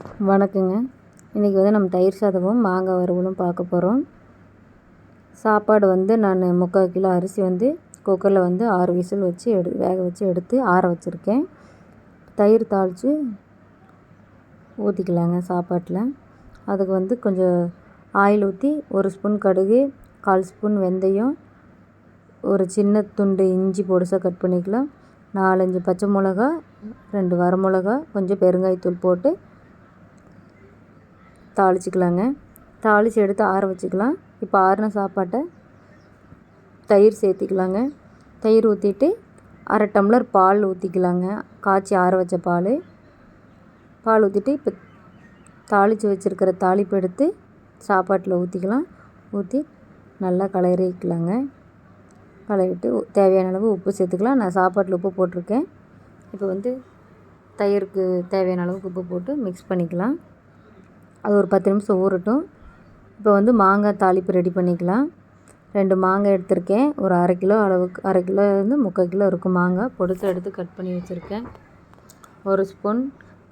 வணக்கங்க. இன்றைக்கி வந்து நம்ம தயிர் சாதமும் மாங்காய் வறுவலும் பார்க்க போகிறோம் சாப்பாடு வந்து நான் முக்கால் கிலோ அரிசி வந்து குக்கரில் வந்து ஆறு விசில் வச்சு எடு வேக வச்சு எடுத்து ஆற வச்சுருக்கேன். தயிர் தாளித்து ஊற்றிக்கலாங்க சாப்பாட்டில். அதுக்கு வந்து கொஞ்சம் ஆயில் ஊற்றி ஒரு ஸ்பூன் கடுகு கால் ஸ்பூன் வெந்தயம் ஒரு சின்ன துண்டு இஞ்சி பொடிசாக கட் பண்ணிக்கலாம். நாலஞ்சு பச்சை மிளகா ரெண்டு வரமிளகா கொஞ்சம் பெருங்காயத்தூள் போட்டு தாளிச்சிக்கலாங்க. தாளித்து எடுத்து ஆற வச்சுக்கலாம். இப்போ ஆறின சாப்பாட்டை தயிர் சேர்த்திக்கலாங்க. தயிர் ஊற்றிட்டு அரை டம்ளர் பால் ஊற்றிக்கலாங்க காய்ச்சி ஆற வச்ச பால். பால் ஊற்றிட்டு இப்போ தாளித்து வச்சுருக்கிற தாளிப்பு எடுத்து சாப்பாட்டில் ஊற்றிக்கலாம் ஊற்றி நல்லா கலரிக்கலாங்க கலரிட்டு தேவையான அளவு உப்பு சேர்த்துக்கலாம். நான் சாப்பாட்டில் உப்பு போட்டிருக்கேன். இப்போ வந்து தயிருக்கு தேவையான அளவுக்கு உப்பு போட்டு மிக்ஸ் பண்ணிக்கலாம். அது ஒரு பத்து நிமிஷம் ஊறட்டும். இப்போ வந்து மாங்காய் தாளிப்பு ரெடி பண்ணிக்கலாம். ரெண்டு மாங்காய் எடுத்திருக்கேன். ஒரு அரை கிலோ அளவுக்கு அரை கிலோ வந்து முக்கால் கிலோ இருக்கும் மாங்காய். பொடுத்து எடுத்து கட் பண்ணி வச்சுருக்கேன். ஒரு ஸ்பூன்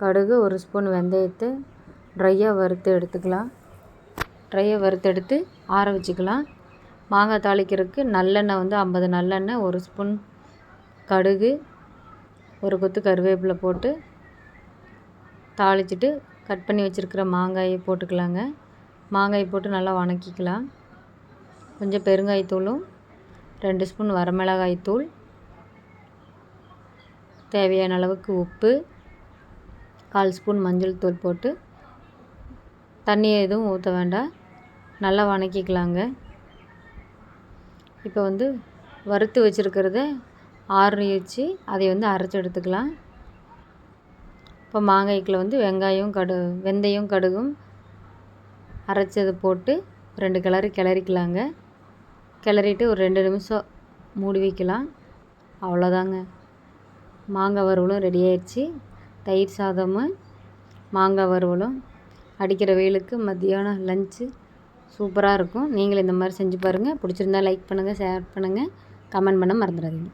கடுகு ஒரு ஸ்பூன் வெந்தயத்தை ட்ரையாக வறுத்து எடுத்துக்கலாம். ட்ரையாக வறுத்து எடுத்து ஆற வச்சுக்கலாம். மாங்காய் தாளிக்கிறதுக்கு நல்லெண்ணெய் வந்து ஐம்பது நல்லெண்ணெய் ஒரு ஸ்பூன் கடுகு ஒரு கொத்து கருவேப்பிலை போட்டு தாளிச்சிட்டு கட் பண்ணி வச்சுருக்கிற மாங்காயை போட்டுக்கலாங்க. மாங்காயை போட்டு நல்லா வணக்கிக்கலாம். கொஞ்சம் பெருங்காயத்தூளும் ரெண்டு ஸ்பூன் வரமிளகாய் தூள் தேவையான அளவுக்கு உப்பு கால் ஸ்பூன் மஞ்சள் தூள் போட்டு தண்ணி எதுவும் ஊற்ற வேண்டாம். நல்லா வணக்கிக்கலாங்க. இப்போ வந்து வறுத்து வச்சுருக்கிறத ஆறு வச்சு அதை வந்து அரைச்சி எடுத்துக்கலாம். இப்போ மாங்காய்க்குள்ள வந்து வெங்காயம் கடு வெந்தயம் கடுகும் அரைச்சதை போட்டு ரெண்டு கிளறி கிளறிக்கலாங்க. கிளறிட்டு ஒரு ரெண்டு நிமிஷம் மூடி வைக்கலாம். அவ்வளோதாங்க. மாங்காய் வறுவலும் ரெடி ஆயிடுச்சு. தயிர் சாதமும் மாங்காய் வறுவலும். அடிக்கிற வெயிலுக்கு மத்தியானம் லஞ்சு சூப்பராக இருக்கும். நீங்களும் இந்த மாதிரி செஞ்சு பாருங்கள் பிடிச்சிருந்தா லைக் பண்ணுங்கள் ஷேர் பண்ணுங்கள் கமெண்ட் பண்ண மறந்துடாதீங்க.